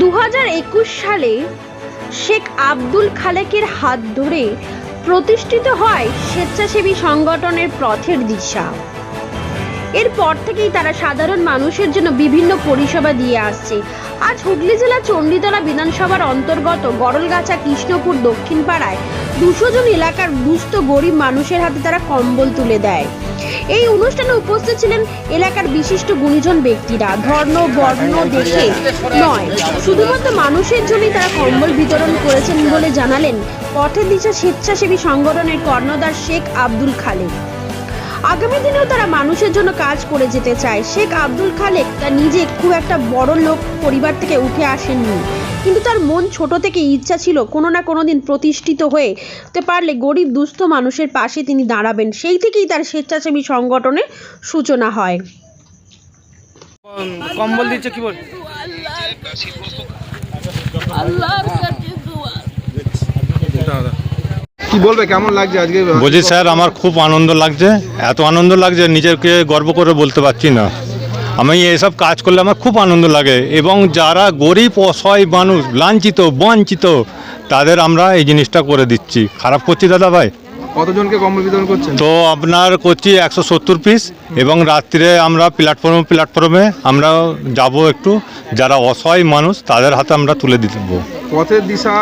দু হাজার একুশ সালে শেখ আব্দুল খালেকের হাত ধরে প্রতিষ্ঠিত হয় স্বেচ্ছাসেবী সংগঠনের পথের দিশা। এরপর থেকেই তারা সাধারণ মানুষের জন্য বিভিন্ন পরিষেবা দিয়ে আসছে। আজ হুগলি জেলা চণ্ডীতলা বিধানসভার অন্তর্গত গড়লগাছা কৃষ্ণপুর দক্ষিণ পাড়ায় দুশো জন এলাকার দুস্থ গরিব মানুষের হাতে তারা কম্বল তুলে দেয়। এই অনুষ্ঠানে উপস্থিত ছিলেন এলাকার বিশিষ্ট গুণীজন ব্যক্তিরা। ধর্ম বর্ণ দেখে নয়। শুধুমাত্র মানুষের জন্যই তারা কম্বল বিতরণ করেছেন বলে জানালেন পথের দিশা স্বেচ্ছাসেবী সংগঠনের কর্ণধার শেখ আব্দুল খালেক। আগামী দিনেও তারা মানুষের জন্য কাজ করে যেতে চায়। শেখ আব্দুল খালেক তা নিজে খুব একটা বড় লোক পরিবার থেকে উঠে আসেননি। কিন্তু তার মন ছোট থেকে ইচ্ছা ছিল কোনো না কোনো দিন প্রতিষ্ঠিত হয়ে হতে পারলে গরিব দুস্থ মানুষের পাশে তিনি দাঁড়াবেন। সেই থেকেই তার স্বেচ্ছাসেবী সংগঠনের সূচনা হয়। কম্বল দিচ্ছে কি বল? আল্লাহর কি বলবে কেমন লাগছে আজকে? বলছি স্যার আমার খুব আনন্দ লাগছে। এত আনন্দ লাগছে নিজেকে গর্ব করে বলতে পারছি না। আমি এসব কাজ করলে আমার খুব আনন্দ লাগে এবং যারা গরিব অসহায় মানুষ লাঞ্ছিত বঞ্চিত তাদের আমরা এই জিনিসটা করে দিচ্ছি। খারাপ করছি দাদা ভাই? কতজনকে কম্বল বিতরণ করছেন? তো আপনার করছি একশো সত্তর পিস এবং রাত্রিরে আমরা প্ল্যাটফর্ম প্ল্যাটফর্মে আমরা যাব একটু। যারা অসহায় মানুষ তাদের হাতে আমরা তুলে দেবো পথের দিশা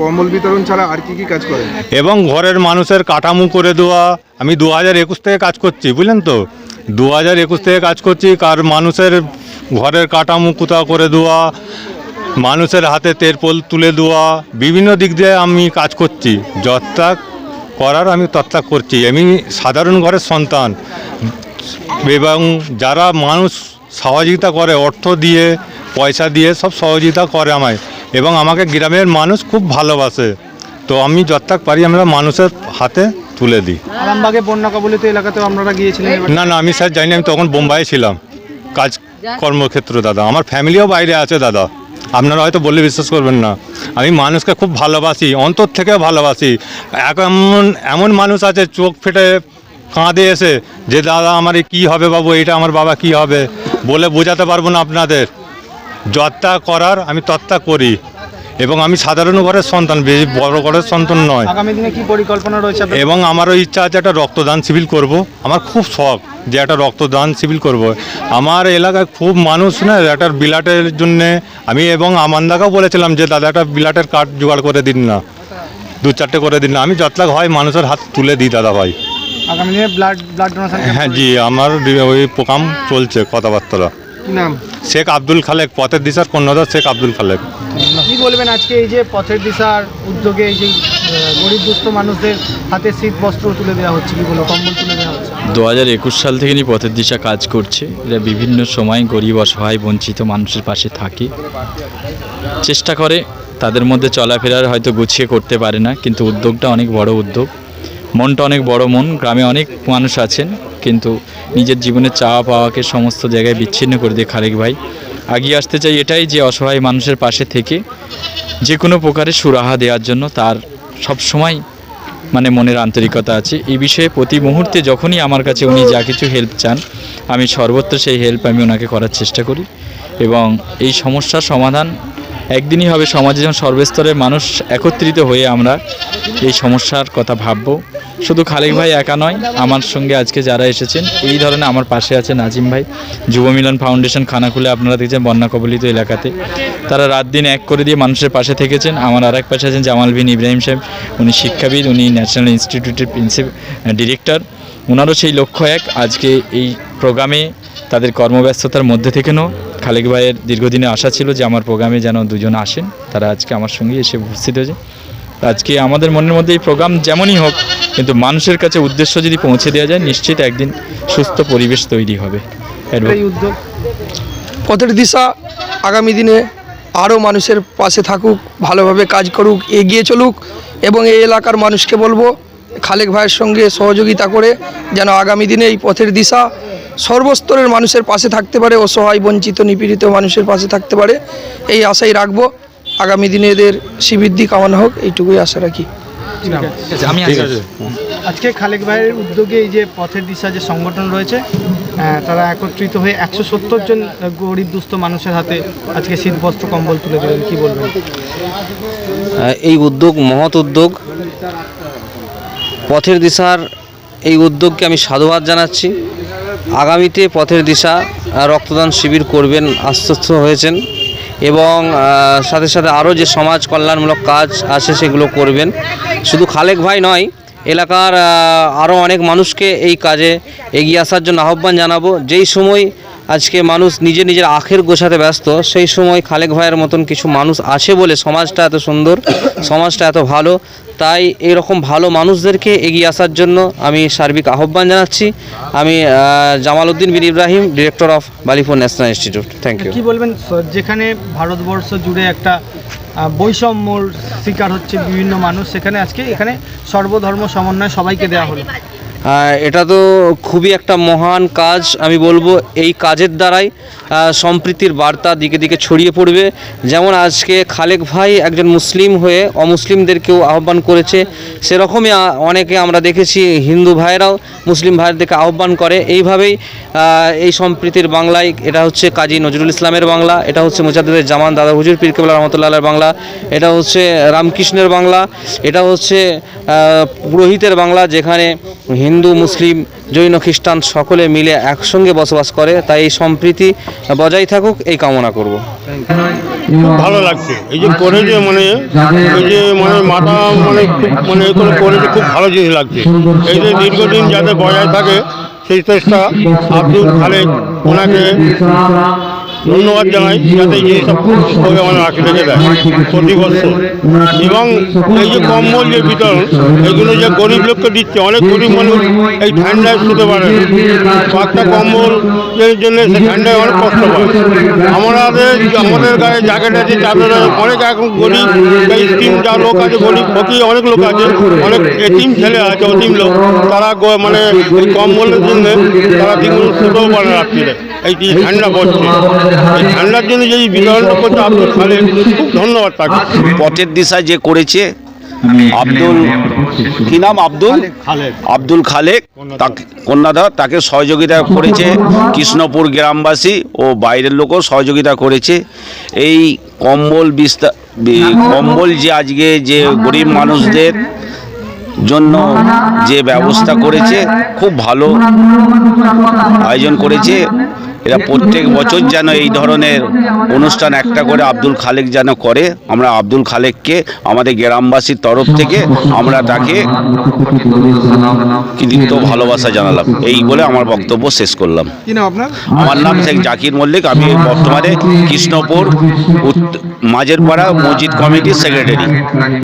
কম্বল বিতরণ ছাড়া আর কি কি কাজ করেন? এবং ঘরের মানুষের কাঠামো করে দেওয়া। আমি দু হাজার একুশ থেকে কাজ করছি বুঝলেন তো? দু হাজার একুশ থেকে কাজ করছি, কার মানুষের ঘরের কাঠামো কোথাও করে দেওয়া মানুষের হাতে তেরপোল তুলে দেওয়া বিভিন্ন দিক দিয়ে আমি কাজ করছি। যত্তা করার আমি তত্ত্বাক করছি। আমি সাধারণ ঘরের সন্তান এবং যারা মানুষ সহযোগিতা করে, অর্থ দিয়ে, পয়সা দিয়ে সব সহযোগিতা করে আমায় এবং আমাকে গ্রামের মানুষ খুব ভালোবাসে। তো আমি যতটাক পারি আমরা মানুষের হাতে তুলে দিই। আরামবাগে বন্যা কবলিত এলাকাতেও আপনারা গিয়েছিলেন না না আমি স্যার জানি না, আমি তখন বোম্বাই ছিলাম। কাজ কর্মক্ষেত্র দাদা। আমার ফ্যামিলিও বাইরে আছে দাদা। আপনারা হয়তো বললে বিশ্বাস করবেন না। আমি মানুষকে খুব ভালোবাসি অন্তর থেকে ভালোবাসি। এমন এমন মানুষ আছে চোখ ফেটে কাঁদে এসে যে দাদা আমার কী হবে বাবু? এটা আমার বাবা কি হবে? বলে বোঝাতে পারব না আপনাদের। যত্তা করার আমি তত্তা করি। এবং আমি সাধারণ ঘরের সন্তান বেশি বড় ঘরের সন্তান নয়। আগামী দিনে কি পরিকল্পনা রয়েছে এবং আমারও ইচ্ছা আছে একটা রক্তদান শিবির করব। আমার খুব শখ যে একটা রক্তদান শিবির করব। আমার এলাকায় খুব মানুষ না একটা বিলাটের জন্যে আমি এবং আমান্দাকেও বলেছিলাম যে দাদা একটা বিলাটের কার্ড জোগাড় করে দিন না। দু চারটে করে দিন না। আমি যতলাগ হয় মানুষের হাত তুলে দিই দাদা ভাই। আগামী দিনে ব্লাড ব্লাড ডোনেশন হ্যাঁ জি আমার ওই প্রোগ্রাম চলছে কথাবার্তা। নাম? শেখ আব্দুল খালেক পথের দিশার কন্যাদার শেখ আব্দুল খালেক। কি বলবেন আজকে এই যে পথের দিশার উদ্যোগে এই যে গরিব দুস্থ মানুষদের হাতে শীত বস্ত্র তুলে দেওয়া হচ্ছে, কি বলব কম্বল তুলে দেওয়া হচ্ছে? দু হাজার একুশ সাল থেকে পথের দিশা কাজ করছে। এরা বিভিন্ন সময় গরিব, অসহায়, বঞ্চিত মানুষের পাশে থাকে। চেষ্টা করে তাদের মধ্যে চলাফেরার হয়তো গুছিয়ে করতে পারে না, কিন্তু উদ্যোগটা অনেক বড় উদ্যোগ। মনটা অনেক বড় মন, গ্রামে অনেক মানুষ আছেন, কিন্তু নিজের জীবনের চাওয়া পাওয়াকে সমস্ত জায়গায় বিচ্ছিন্ন করে দিয়ে খালেক ভাই আগিয়ে আসতে চাই এটাই যে অসহায় মানুষের পাশে থেকে যে কোনো প্রকারের সুরাহা দেওয়ার জন্য তার সব সময় মানে মনের আন্তরিকতা আছে। এই বিষয়ে প্রতি মুহূর্তে যখনই আমার কাছে উনি যা কিছু হেল্প চান, আমি সর্বত্র সেই হেল্প আমি ওনাকে করার চেষ্টা করি এবং এই সমস্যার সমাধান একদিনই হবে সমাজে যখন সর্বস্তরের মানুষ একত্রিত হয়ে আমরা এই সমস্যার কথা ভাববো। শুধু খালেক ভাই একা নয়, আমার সঙ্গে আজকে যারা এসেছেন, এই ধরনের আমার পাশে আছে নাজিম ভাই, যুব মিলন ফাউন্ডেশন খানা খুলে আপনারা দেখছেন বন্যা কবলিত এলাকাতে। তারা রাত দিন এক করে দিয়ে মানুষের পাশে থেকেছেন। আমার আর এক পাশে আছেন জামাল বিন ইব্রাহিম সাহেব, উনি শিক্ষাবিদ, উনি ন্যাশনাল ইনস্টিটিউটের প্রিন্সিপাল ডিরেক্টর। ওনারও সেই লক্ষ্য এক, আজকে এই প্রোগ্রামে তাদের কর্মব্যস্ততার মধ্যে থেকেও খালেক ভাইয়ের দীর্ঘদিনে আশা ছিল যে আমার প্রোগ্রামে যেন দুজন আসেন, তারা আজকে আমার সঙ্গে এসে উপস্থিত হয়েছে। আজকে আমাদের মনের মধ্যে এই প্রোগ্রাম যেমনই হোক, কিন্তু মানুষের কাছে উদ্দেশ্য যদি পৌঁছে দেওয়া যায়, নিশ্চিত একদিন সুস্থ পরিবেশ তৈরি হবে। পথের দিশা আগামী দিনে আরও মানুষের পাশে থাকুক, ভালোভাবে কাজ করুক, এগিয়ে চলুক এবং এই এলাকার মানুষকে বলব, খালেক ভাইয়ের সঙ্গে সহযোগিতা করে যেন আগামী দিনে এই পথের দিশা সর্বস্তরের মানুষের পাশে থাকতে পারে অসহায় বঞ্চিত নিপীড়িত মানুষের পাশে থাকতে পারে। এই আশাই রাখব আগামী দিনে এদের শ্রীবৃদ্ধি কামানো হোক এইটুকুই আশা রাখি। আমি আজকে খালেক ভাইয়ের উদ্যোগে এই যে পথের দিশা যে সংগঠন রয়েছে তারা একত্রিত হয়ে একশো সত্তর জন গরিব দুস্থ মানুষের হাতে আজকে শীত বস্ত্র কম্বল তুলে দিলেন কি বলবেন? এই উদ্যোগ মহৎ উদ্যোগ। পথের দিশার এই উদ্যোগকে আমি সাধুবাদ জানাচ্ছি। আগামীতে পথের দিশা রক্তদান শিবির করবেন, আশ্বস্ত হয়েছেন এবং সাথে সাথে আরও যে সমাজ কল্যাণমূলক কাজ আছে সেগুলো করবেন। শুধু খালেক ভাই নয়, এলাকার আরও অনেক মানুষকে এই কাজে এগিয়ে আসার জন্য আহ্বান জানাব। যেই সময় আজকে মানুষ নিজে নিজের আখের গোছাতে ব্যস্ত, সেই সময় খালেক ভাইয়ের মতন কিছু মানুষ আছে বলে সমাজটা এত সুন্দর, সমাজটা এত ভালো। তাই এরকম ভালো মানুষদেরকে এগিয়ে আসার জন্য আমি সার্বিক আহ্বান জানাচ্ছি। আমি Jamal Uddin bin Ibrahim, director of Balipur national institute. Thank you কি বলবেন যেখানে ভারতবর্ষ জুড়ে একটা বৈষম্যর শিকার হচ্ছে বিভিন্ন মানুষ, সেখানে আজকে এখানে সর্বধর্ম সমন্বয় সবাইকে দেওয়া হলো। এটা তো খুবই একটা মহান কাজ, আমি বলব এই কাজের দ্বারাই সম্প্রীতির বার্তা দিকে দিকে ছড়িয়ে পড়বে। যেমন আজকে খালেক ভাই একজন মুসলিম হয়ে অমুসলিমদেরকেও আহ্বান করেছে, সেরকমই অনেকে আমরা দেখেছি হিন্দু ভাইয়েরাও মুসলিম ভাইদেরকে আহ্বান করে। এইভাবেই এই সম্প্রীতির বাংলায় এটা হচ্ছে কাজী নজরুল ইসলামের বাংলা, এটা হচ্ছে মুজাদ্দের জামান দাদা হুজুর, পীর কেবলা রহমতুল্লাহের বাংলা, এটা হচ্ছে রামকৃষ্ণের বাংলা, এটা হচ্ছে পুরোহিতের বাংলা, যেখানে হিন্দু, মুসলিম, জৈন, খ্রিস্টান সকলে মিলে একসঙ্গে বসবাস করে, তাই এই সম্প্রীতি বজায় থাকুক, এই কামনা করব। ভালো লাগছে। এই যে করেছে মানে এই যে মানে মাথা মানে মানে এ করে করেছে, খুব ভালো জিনিস লাগছে। এই যে দীর্ঘদিন যাতে বজায় থাকে, সেই চেষ্টা আব্দুল খালেক ওনাকে ধন্যবাদ জানাই, যাতে এই করে আমার রাখি রেখে দেয় এবং এই যে কম্বল যে বিতরণ, এগুলো যে গরিব লোককে দিচ্ছে, অনেক গরিব মানুষ এই ঠান্ডায় শুতে পারে। পাঁচটা কম্বল এর জন্য সে ঠান্ডায় অনেক কষ্ট পায়। আমাদের আমাদের গায়ে জ্যাকেট আছে তাদের অনেক এখন গরিব, এই স্কিম যা লোক আছে, গরিব ফকির অনেক লোক আছে, অনেক এটিম ছেলে আছে, অতিম লোক। তারা মানে এই কম্বলের জন্য তারা ঠিকমতো শুতেও পারে রাত্রিরে। এই ঠান্ডা পড়ছে। এই ঠান্ডার জন্য যে এই বিতরণটা করছে আব্দুল খালেক খুব ধন্যবাদ তাকে। পথের দিশা যে করেছে আব্দুল কি নাম? আব্দুল? আব্দুল খালেক তাকে কন্যাধর তাকে সহযোগিতা করেছে কৃষ্ণপুর গ্রামবাসী ও বাইরের লোকও সহযোগিতা করেছে। এই কম্বল বিস্তার কম্বল যে আজকে যে গরিব মানুষদের জন্য যে ব্যবস্থা করেছে খুব ভালো আয়োজন করেছে। এরা প্রত্যেক বছর যেন এই ধরনের অনুষ্ঠান একটা করে আব্দুল খালেক যেন করে আমরা আব্দুল খালেককে আমাদের গ্রামবাসীর তরফ থেকে আমরা তাকে কৃতিত্ব ভালোবাসা জানালাম। এই বলে আমার বক্তব্য শেষ করলাম। আমার নাম শেখ জাকির মল্লিক আমি বর্তমানে কৃষ্ণপুর উত্ত- মাঝের পাড়া মসজিদ কমিটির সেক্রেটারি।